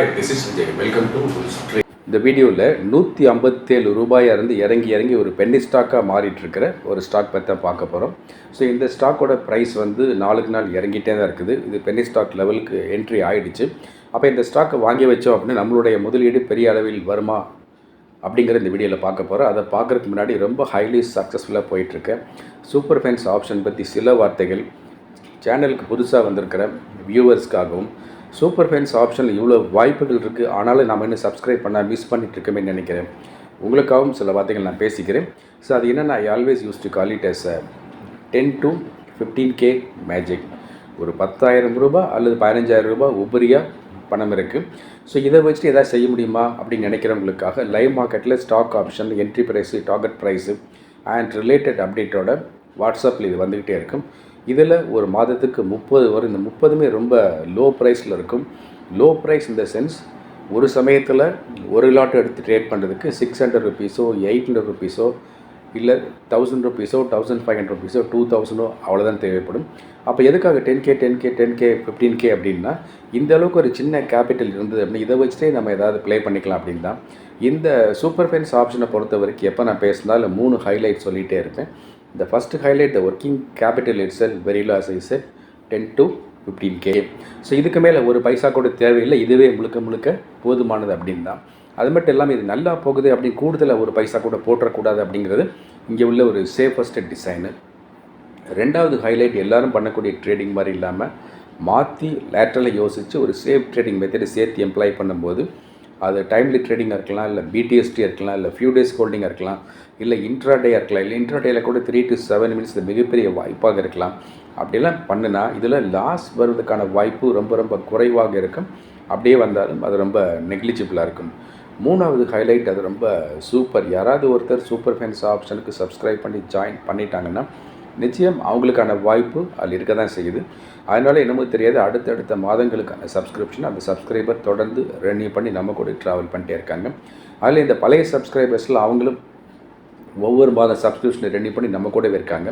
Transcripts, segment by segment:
Hi this is Vijay welcome to இந்த வீடியோவில் நூற்றி ஐம்பத்தேழு ரூபாயாக இருந்து இறங்கி இறங்கி ஒரு பென்னி ஸ்டாக்காக மாறிட்டு இருக்கிற ஒரு ஸ்டாக் பற்றி தான் பார்க்க போகிறோம் ஸோ இந்த ஸ்டாக்கோட ப்ரைஸ் வந்து நாளுக்கு நாள் இறங்கிட்டே தான் இருக்குது. இது பென்னி ஸ்டாக் லெவலுக்கு என்ட்ரி ஆகிடுச்சு அப்போ இந்த ஸ்டாக்கை வாங்கி வச்சோம் அப்படின்னா நம்மளுடைய முதலீடு பெரிய அளவில் வருமா அப்படிங்கிற இந்த வீடியோவில் பார்க்க போகிறோம் அதை பார்க்குறதுக்கு முன்னாடி ரொம்ப ஹைலி சக்ஸஸ்ஃபுல்லாக போயிட்டுருக்கேன் சூப்பர் ஃபேன்ஸ் ஆப்ஷன் பற்றி சில வார்த்தைகள். சேனலுக்கு புதுசாக வந்திருக்கிற வியூவர்ஸ்க்காகவும் சூப்பர் ஃபேன்ஸ் ஆப்ஷனில் இவ்வளோ வாய்ப்புகள் இருக்குது ஆனாலும் நம்ம இன்னும் சப்ஸ்கிரைப் பண்ணால் மிஸ் பண்ணிட்டு இருக்கோமே நினைக்கிறேன். உங்களுக்காகவும் சில வார்த்தைகள் நான் பேசிக்கிறேன். ஸோ அது என்னென்னா I always used to call it as ten to fifteen K magic ஒரு பத்தாயிரம் ரூபாய் அல்லது பதினஞ்சாயிரம் ரூபாய் உபரியாக பணம் இருக்குது ஸோ இதை வச்சுட்டு எதாவது செய்ய முடியுமா அப்படின்னு நினைக்கிறவங்களுக்காக லைவ் மார்க்கெட்டில் stock option entry price target price and related அப்டேட்டோட வாட்ஸ்அப்பில் இது வந்துக்கிட்டே இருக்கும். இதில் ஒரு மாதத்துக்கு முப்பது வரும் இந்த முப்பதுமே ரொம்ப லோ ப்ரைஸில் இருக்கும். லோ ப்ரைஸ் இந்த சென்ஸ் ஒரு சமயத்தில் ஒரு லாட் எடுத்து ட்ரேட் பண்ணுறதுக்கு சிக்ஸ் ஹண்ட்ரட் ருபீஸோ எயிட் ஹண்ட்ரட் ருபீஸோ இல்லை தௌசண்ட் ருபீஸோ தௌசண்ட் ஃபைவ் ஹண்ட்ரட் ருபீஸோ டூ தௌசண்டோ அவ்வளோதான் தேவைப்படும். அப்போ எதுக்காக ten K ten K ten K fifteen K அப்படின்னா இந்த அளவுக்கு ஒரு சின்ன கேபிட்டல் இருந்தது அப்படின்னு இதை வச்சுட்டே நம்ம ஏதாவது ப்ளே பண்ணிக்கலாம் அப்படின்னு தான் இந்த சூப்பர் ஃபென்ஸ் ஆப்ஷனை பொறுத்த வரைக்கும் எப்போ நான் பேசினாலும் மூணு ஹைலைட் சொல்லிகிட்டே இருப்பேன். The first highlight the working capital it sell very loss is ten to fifteen K so இதுக்கு மேலே ஒரு பைசா கூட தேவையில்லை. இதுவே முழுக்க முழுக்க போதுமானது அப்படின்னு தான் அது மட்டும் இல்லாமல் இது நல்லா போகுது அப்படின்னு கூடுதலாக ஒரு பைசா கூட போட்டுறக்கூடாது அப்படிங்கிறது இங்கே உள்ள ஒரு சேஃபஸ்ட் டிசைனு ரெண்டாவது ஹைலைட் எல்லாரும் பண்ணக்கூடிய ட்ரேடிங் மாதிரி இல்லாமல் மாற்றி லேட்டரலாக யோசித்து ஒரு சேஃப் ட்ரேடிங் மெத்தடை சேர்த்து எம்ப்ளாய் பண்ணும்போது அது டைம்லி ட்ரேடிங்காக இருக்கலாம் இல்லை பிடிஎஸ்டி இருக்கலாம் இல்லை ஃபியூ டேஸ் ஹோல்டிங்காக இருக்கலாம் இல்லை இன்ட்ராடேயாக இருக்கலாம் இல்லை இன்ட்ராடேயில் கூட த்ரீ டு செவன் மினிட்ஸ் மிகப்பெரிய வாய்ப்பாக இருக்கலாம். அப்படிலாம் பண்ணுனா இதில் லாஸ் வருவதற்கான வாய்ப்பு ரொம்ப ரொம்ப குறைவாக இருக்கும். அப்படியே வந்தாலும் அது ரொம்ப நெக்லிஜிபிளாக இருக்கும். மூணாவது ஹைலைட் அது ரொம்ப சூப்பர் யாராவது ஒருத்தர் சூப்பர் ஃபேன்ஸ் ஆப்ஷனுக்கு சப்ஸ்கிரைப் பண்ணி ஜாயின் பண்ணிட்டாங்கன்னா நிச்சயம் அவங்களுக்கான வாய்ப்பு அதில் இருக்க தான் செய்யுது. அதனால் என்னமோ தெரியாது அடுத்தடுத்த மாதங்களுக்கான சப்ஸ்கிரிப்ஷன் அந்த சப்ஸ்கிரைபர் தொடர்ந்து ரெனியூ பண்ணி நம்ம கூட ட்ராவல் பண்ணிட்டே இருக்காங்க. அதில் இந்த பழைய சப்ஸ்கிரைபர்ஸில் அவங்களும் ஒவ்வொரு மாதம் சப்ஸ்கிரிப்ஷனை ரெனியூ பண்ணி நம்ம கூடவே இருக்காங்க.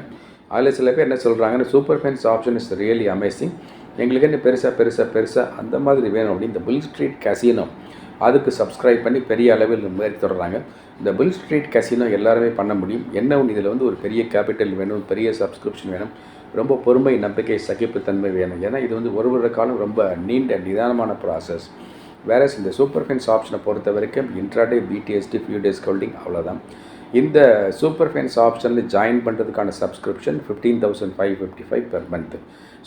அதில் சில பேர் என்ன சொல்கிறாங்கன்னா super fans option is really amazing எங்களுக்கு என்ன பெருசாக பெருசாக பெருசாக அந்த மாதிரி வேணும். அப்படின்னு இந்த பில் ஸ்ட்ரீட் கசினோ அதுக்கு சப்ஸ்கிரைப் பண்ணி பெரிய அளவில் முயற்சி தொடர்றாங்க. இந்த பில் ஸ்ட்ரீட் கசினோ எல்லாருமே பண்ண முடியும். என்ன ஒன்று இதில் வந்து ஒரு பெரிய கேபிட்டல் வேணும் பெரிய சப்ஸ்கிரிப்ஷன் வேணும். ரொம்ப பொறுமை நம்பிக்கை சகிப்புத்தன்மை வேணும். ஏன்னா இது வந்து ஒரு வருட காலம் ரொம்ப நீண்ட நிதானமான ப்ராசஸ் வேறஸ் இந்த சூப்பர் ஃபென்ஸ் ஆப்ஷனை பொறுத்த வரைக்கும் intraday BTST few days holding அவ்வளோதான் இந்த சூப்பர் ஃபைன்ஸ் ஆப்ஷனில் ஜாயின் பண்ணுறதுக்கான subscription fifteen thousand five fifty five per month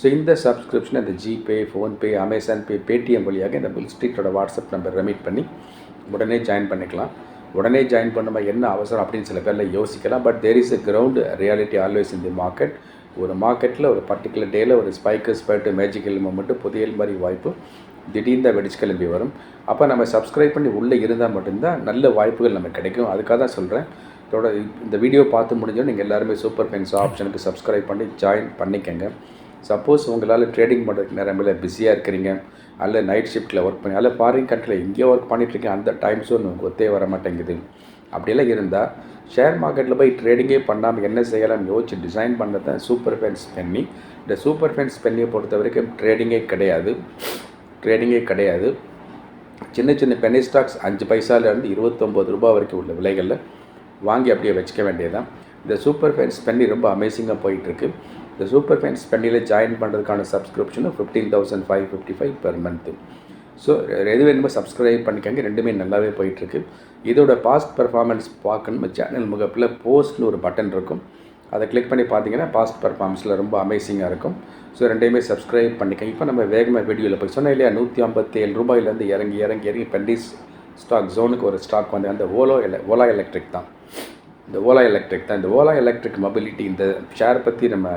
so இந்த சப்ஸ்கிரிப்ஷன் இந்த GPay PhonePe Amazon pay Paytm வழியாக இந்த பில் ஸ்ட்ரீட்டோட வாட்ஸ்அப் நம்பர் ரெமிட் பண்ணி உடனே ஜாயின் பண்ணிக்கலாம். உடனே ஜாயின் பண்ணுமா என்ன அவசரம் அப்படின்னு சில பேரில் யோசிக்கலாம். But there is a ground reality always in the market ஒரு மார்க்கெட்டில் ஒரு பர்டிகுலர் டேயில் ஒரு ஸ்பைக்கர்ஸ் ஸ்பைட்டு மேஜிக்கல் மூமெண்ட்டு புதியல் மாதிரி வாய்ப்பு திடீர்னு தான் வெடிச்சு கிளம்பி வரும். அப்போ நம்ம சப்ஸ்கிரைப் பண்ணி உள்ளே இருந்தால் மட்டும்தான் நல்ல வாய்ப்புகள் நமக்கு கிடைக்கும். அதுக்காக தான் சொல்கிறேன் இதோட இந்த வீடியோ பார்த்து முடிஞ்சோம் நீங்கள் எல்லாருமே சூப்பர் ஃபென்ஸ் ஆப்ஷனுக்கு சப்ஸ்கிரைப் பண்ணி ஜாயின் பண்ணிக்கங்க. சப்போஸ் உங்களால் ட்ரேடிங் பண்ணுறதுக்கு நேரமில் பிஸியாக இருக்கிறீங்க அல்ல நைட் ஷிஃப்ட்டில் ஒர்க் பண்ணி அல்ல ஃபாரின் கண்ட்ரியில் எங்கேயோ ஒர்க் பண்ணிகிட்ருக்கேன் அந்த டைம் ஜோன் உங்களுக்கு ஒத்தே வர மாட்டேங்குது. அப்படியெல்லாம் இருந்தால் ஷேர் மார்க்கெட்டில் போய் ட்ரேடிங்கே பண்ணாமல் என்ன செய்யலாம்னு யோசிச்சு டிசைன் பண்ணது தான் சூப்பர் ஃபென்ஸ் பென்னி இந்த சூப்பர் ஃபென்ஸ் பென்னியை பொறுத்த வரைக்கும் ட்ரேடிங்கே கிடையாது. ட்ரேடிங்கே கிடையாது. சின்ன சின்ன பெனி ஸ்டாக்ஸ் அஞ்சு பைசாலேருந்து இருபத்தொம்போது ரூபா வரைக்கும் உள்ள விலைகளில் வாங்கி அப்படியே வச்சுக்க வேண்டியதான் இந்த சூப்பர் ஃபைன் ஸ்பென்னி ரொம்ப அமேசிங்காக போயிட்டுருக்கு. இந்த சூப்பர் ஃபைன் பென்னியில் ஜாயின் பண்ணுறதுக்கான சப்ஸ்கிரிப்ஷனும் fifteen thousand five fifty five per month so எது வேணுமோ சப்ஸ்கிரைப் பண்ணிக்கோங்க. ரெண்டுமே நல்லாவே போயிட்டுருக்கு. இதோட பாஸ்ட் பர்ஃபார்மன்ஸ் பார்க்கணும். சேனல் முகப்பில் போஸ்ட்னு ஒரு பட்டன் இருக்கும். அதை கிளிக் பண்ணி பார்த்தீங்கன்னா பாஸ்ட் பர்ஃபார்மன்ஸில் ரொம்ப அமேசிங்காக இருக்கும். ஸோ ரெண்டையுமே சப்ஸ்கிரைப் பண்ணிக்கோங்க. இப்போ நம்ம வேகமாக வீடியோவில் போய் சொன்னேன் இல்லையா? நூற்றி ஐம்பத்தேழு ரூபாயிலேருந்து இறங்கி இறங்கி இறங்கி பெண்டிஸ் ஸ்டாக் ஜோனுக்கு ஒரு ஸ்டாக் வந்து அந்த ஓலோ எல ஓலா எலக்ட்ரிக் தான். இந்த ஓலா எலக்ட்ரிக் தான். இந்த ஓலா எலக்ட்ரிக் மொபிலிட்டி இந்த ஷேர் பற்றி நம்ம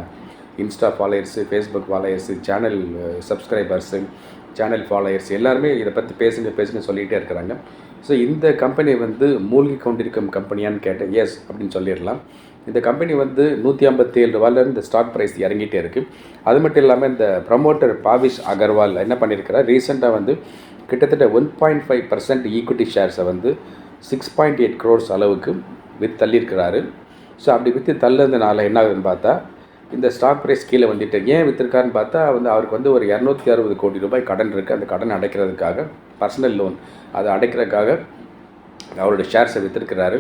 Insta followers Facebook followers channel subscribers channel followers எல்லாருமே இதை பற்றி பேசுங்க பேசுங்க சொல்லிகிட்டே இருக்கிறாங்க. ஸோ இந்த கம்பெனி வந்து மூழ்கி கொண்டிருக்கும் கம்பெனியான்னு கேட்டேன். எஸ் அப்படின்னு சொல்லிடலாம். இந்த கம்பெனி வந்து நூற்றி ஐம்பத்தேழு ரூபாயிலேருந்து இந்த ஸ்டாக் ப்ரைஸ் இறங்கிட்டே இருக்குது அது மட்டும் இல்லாமல் இந்த ப்ரமோட்டர் பாவிஷ் அகர்வால் என்ன பண்ணியிருக்கிறார் ரீசெண்டாக வந்து கிட்டத்தட்ட one point five percent equity ஷேர்ஸை வந்து சிக்ஸ் பாயிண்ட் எயிட் க்ரோர்ஸ் அளவுக்கு வித் தள்ளியிருக்கிறாரு. ஸோ அப்படி விற்று தள்ளதுனால என்ன ஆகுதுன்னு பார்த்தா இந்த ஸ்டாக் ப்ரைஸ் கீழே வந்துட்டு ஏன் விற்றுருக்காருன்னு பார்த்தா வந்து அவருக்கு வந்து ஒரு இரநூத்தி அறுபது கோடி ரூபாய் கடன் இருக்குது அந்த கடன் அடைக்கிறதுக்காக பர்சனல் லோன் அதை அடைக்கிறதுக்காக அவருடைய ஷேர்ஸை விற்றுருக்கிறாரு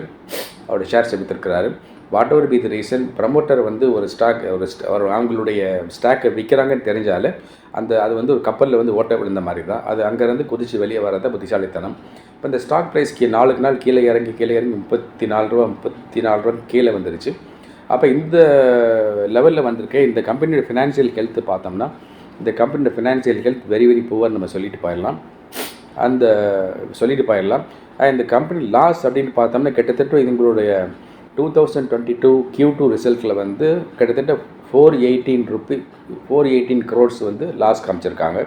அவருடைய ஷேர்ஸை விற்றுருக்கிறாரு whatever be the reason promoter வந்து ஒரு ஸ்டாக் ஒரு ஒரு அவங்களுடைய ஸ்டாக்கை விற்கிறாங்கன்னு தெரிஞ்சாலே அந்த அது வந்து ஒரு கப்பலில் வந்து ஓட்ட விழுந்த மாதிரி தான் அது அங்கேருந்து குதிச்சு வெளியே வரத புத்திசாலித்தனம். இப்போ இந்த ஸ்டாக் ப்ரைஸ் கீ நாளுக்கு நாள் கீழே இறங்கி கீழே இறங்கி முப்பத்தி நாலு ரூபா முப்பத்தி நாலு ரூபா கீழே வந்துருச்சு. அப்போ இந்த லெவலில் வந்திருக்க இந்த கம்பெனியோட ஃபினான்ஷியல் ஹெல்த் பார்த்தோம்னா இந்த கம்பெனியோட financial health very very poor நம்ம சொல்லிட்டு போயிடலாம். அந்த சொல்லிட்டு போயிடலாம். இந்த கம்பெனி லாஸ் அப்படின்னு பார்த்தோம்னா கிட்டத்தட்ட இவங்களுடைய two thousand twenty two Q two ரிசல்ட்டில் வந்து கிட்டத்தட்ட four eighteen rupee four eighteen crores வந்து லாஸ் காமிச்சிருக்காங்க.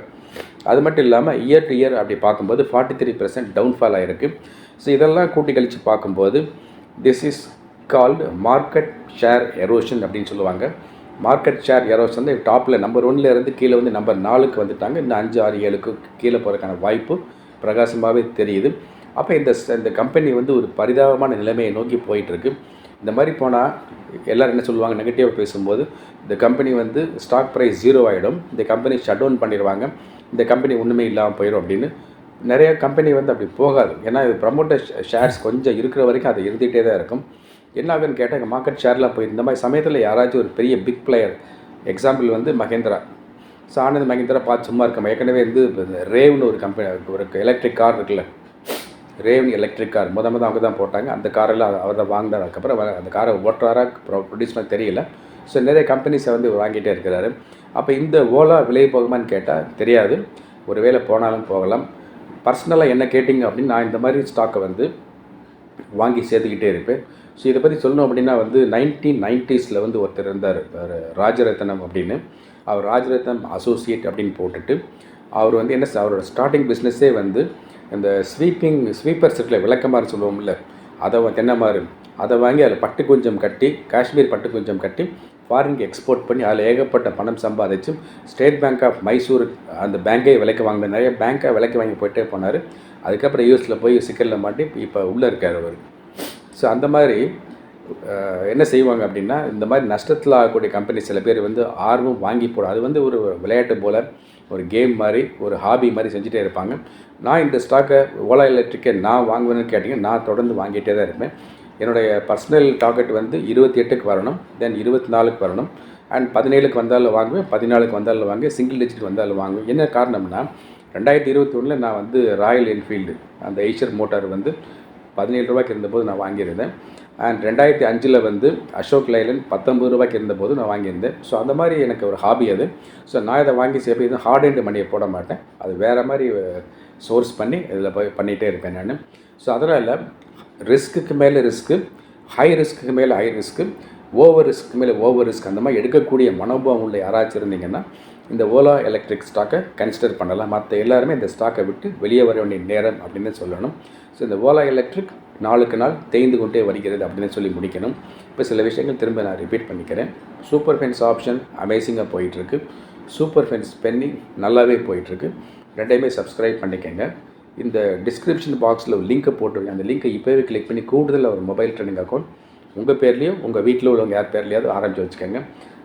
அது மட்டும் இல்லாமல் இயர் டு இயர் அப்படி பார்க்கும்போது ஃபார்ட்டி த்ரீ பர்சன்ட் டவுன்ஃபால் ஆகிருக்கு ஸோ இதெல்லாம் கூட்டி கழித்து பார்க்கும்போது this is called market share erosion அப்படின்னு சொல்லுவாங்க. மார்க்கெட் ஷேர் எரோஷன் வந்து டாப்பில் நம்பர் ஒன்லேருந்து கீழே வந்து நம்பர் நாலுக்கு வந்துட்டாங்க. இன்னும் அஞ்சு ஆறு ஏழுக்கு கீழே போகிறதுக்கான வாய்ப்பு பிரகாசமாகவே தெரியுது. அப்போ இந்த இந்த கம்பெனி வந்து ஒரு பரிதாபமான நிலைமையை நோக்கி போயிட்டுருக்கு இந்த மாதிரி போனால் எல்லோரும் என்ன சொல்லுவாங்க நெகட்டிவாக பேசும்போது இந்த கம்பெனி வந்து ஸ்டாக் ப்ரைஸ் ஜீரோ ஆகிடும் இந்த கம்பெனி ஷட் டவுன் பண்ணிடுவாங்க. இந்த கம்பெனி ஒன்றுமே இல்லாமல் போயிடும் அப்படின்னு நிறைய கம்பெனி வந்து அப்படி போகாது. ஏன்னா இது ப்ரமோட்டர் ஷேர்ஸ் கொஞ்சம் இருக்கிற வரைக்கும் அது இருந்துகிட்டே தான் இருக்கும். என்ன ஆகுன்னு கேட்டால் எங்கள் மார்க்கெட் ஷேர்லாம் போய் இந்த மாதிரி சமயத்தில் யாராச்சும் ஒரு பெரிய பிக் பிளேயர் எக்ஸாம்பிள் வந்து மகேந்திரா. ஸோ ஆனந்த் மகேந்திரா பார்த்து சும்மா இருக்கோம் ஏற்கனவே வந்து ரேவ்னு ஒரு கம்பெனி ஒரு எலக்ட்ரிக் கார் இருக்குல்ல ரேவன் எலக்ட்ரிக் கார் முத முத அவங்க தான் போட்டாங்க. அந்த காரெல்லாம் அவர் தான் வாங்கினார் அதுக்கப்புறம் அந்த காரை ஓட்டுறாரா? ப்ரொடியூஸ் பண்ண தெரியல. ஸோ நிறைய கம்பெனிஸை வந்து வாங்கிட்டே இருக்கிறாரு. அப்போ இந்த ஓலா விலை போகுமான்னு கேட்டால் தெரியாது. ஒரு வேளை போனாலும் போகலாம். பர்சனலாக என்ன கேட்டிங்க அப்படின்னு நான் இந்த மாதிரி ஸ்டாக்கை வந்து வாங்கி சேர்த்துக்கிட்டே இருப்பேன். ஸோ இதை பற்றி சொல்லணும் அப்படின்னா வந்து நைன்டீன் நைன்ட்டீஸில் வந்து ஒருத்தர் இருந்தார். ராஜரத்னம் அப்படின்னு. அவர் ராஜரத்னம் அசோசியேட் அப்படின்னு போட்டுட்டு அவர் வந்து என்ன அவரோட ஸ்டார்டிங் பிஸ்னஸே வந்து இந்த ஸ்வீப்பிங் ஸ்வீப்பர்ஸ் இருக்குல்ல விளக்கமாறு சொல்லுவோம்ல அதை வ- தென்னைமாறு அதை வாங்கி அதில் பட்டு கொஞ்சம் கட்டி காஷ்மீர் பட்டு கொஞ்சம் கட்டி ஃபாரினுக்கு எக்ஸ்போர்ட் பண்ணி அதில் ஏகப்பட்ட பணம் சம்பாதிச்சு ஸ்டேட் பேங்க் ஆஃப் மைசூர் அந்த பேங்கை விலைக்கு வாங்கின நிறைய பேங்க்கை விலைக்கு வாங்கி போயிட்டே போனார். அதுக்கப்புறம் யூஎஸில் போய் சிக்கலில் மாட்டி இப்போ உள்ளே இருக்கார் அவர். ஸோ அந்த மாதிரி என்ன செய்வாங்க அப்படின்னா இந்த மாதிரி நஷ்டத்தில் ஆகக்கூடிய கம்பெனி சில பேர் வந்து ஆர்வம் வாங்கி போடும் அது வந்து ஒரு விளையாட்டு போல் ஒரு கேம் மாதிரி ஒரு ஹாபி மாதிரி செஞ்சுட்டே இருப்பாங்க. நான் இந்த ஸ்டாக்கை ஓலா எலக்ட்ரிக்கை நான் வாங்குவேன்னு கேட்டிங்க நான் தொடர்ந்து வாங்கிட்டே தான் இருப்பேன். என்னுடைய பர்சனல் டார்கெட் வந்து இருபத்தி எட்டுக்கு வரணும் தென் இருபத்தி நாலுக்கு வரணும் அண்ட் பதினேழுக்கு வந்தாலும் வாங்குவேன் பதினாலுக்கு வந்தாலும் வாங்குவேன் சிங்கிள் டிஜிட் வந்தாலும் வாங்குவேன். என்ன காரணம்னா ரெண்டாயிரத்தி இருபத்தி ஒன்றில் நான் வந்து ராயல் என்ஃபீல்டு அந்த ஐஷர் மோட்டார் வந்து பதினேழு ரூபாய்க்கு இருந்தபோது நான் வாங்கியிருந்தேன். அண்ட் ரெண்டாயிரத்தி அஞ்சில் வந்து அசோக் லைலன் பத்தொம்பது ரூபாய்க்கு இருந்தபோது நான் வாங்கியிருந்தேன். ஸோ அந்த மாதிரி எனக்கு ஒரு ஹாபி அது. ஸோ நான் இதை வாங்கி சேர்ப்பு இது ஹார்ட் அண்ட் மணியை போட மாட்டேன். அது வேறு மாதிரி சோர்ஸ் பண்ணி இதில் போய் பண்ணிகிட்டே இருப்பேன் நான். ஸோ அதனால் ரிஸ்க்குக்கு மேலே ரிஸ்க்கு ஹை ரிஸ்க்கு மேலே ஹை ரிஸ்க்கு ஓவர் ரிஸ்க்கு மேலே ஓவர் ரிஸ்க் அந்த மாதிரி எடுக்கக்கூடிய மனோபாவம் உள்ள யாராச்சும் இருந்தீங்கன்னா இந்த ஓலா எலக்ட்ரிக் ஸ்டாக்கை கன்சிடர் பண்ணலாம். மற்ற எல்லாருமே இந்த ஸ்டாக்கை விட்டு வெளியே வர வேண்டிய நேரம் அப்படின்னு சொல்லணும். ஸோ இந்த ஓலா எலக்ட்ரிக் நாளுக்கு நாள் தேய்ந்து கொண்டே வருகிறது அப்படின்னு சொல்லி முடிக்கணும். இப்போ சில விஷயங்கள் திரும்ப நான் ரிப்பீட் பண்ணிக்கிறேன். சூப்பர் ஃபென்ஸ் ஆப்ஷன் அமேசிங்காக போயிட்டுருக்கு. சூப்பர் ஃபென்ஸ் பென்னி நல்லாவே போயிட்டுருக்கு. ரெண்டையுமே சப்ஸ்கிரைப் பண்ணிக்கங்க. இந்த டிஸ்கிரிப்ஷன் பாக்ஸில் ஒரு லிங்க்கை போட்டுருக்கேன் அந்த லிங்க்கை இப்போவே கிளிக் பண்ணி கூடுதல் ஒரு மொபைல் ட்ரெயினிங் அக்கௌண்ட் உங்கள் பேர்லேயும் உங்கள் வீட்டில் உள்ளவங்க யார் பேர்லையாவது ஆரம்பித்து வச்சுக்கோங்க.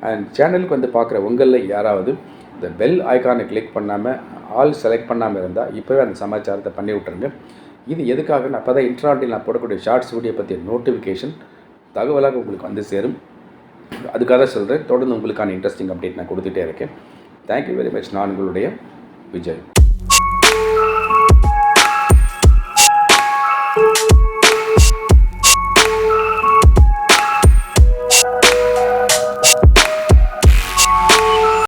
அண்ட் சேனலுக்கு வந்து பார்க்குற உங்களில் யாராவது இந்த பெல் ஐக்கானை கிளிக் பண்ணாமல் ஆல் செலக்ட் பண்ணாமல் இருந்தால் இப்போவே அந்த சமாச்சாரத்தை பண்ணி விட்ருங்க இது எதுக்காக? அப்போ தான் இன்ட்ராண்டில் நான் போடக்கூடிய ஷார்ட்ஸ் வீடியோ பற்றிய நோட்டிஃபிகேஷன் தகவலாக உங்களுக்கு வந்து சேரும். அதுக்காக சொல்கிறேன் தொடர்ந்து உங்களுக்கான இன்ட்ரெஸ்டிங் அப்டேட் நான் கொடுத்துட்டே இருக்கேன். தேங்க்யூ வெரி மச் நான் உங்களுடைய விஜய்.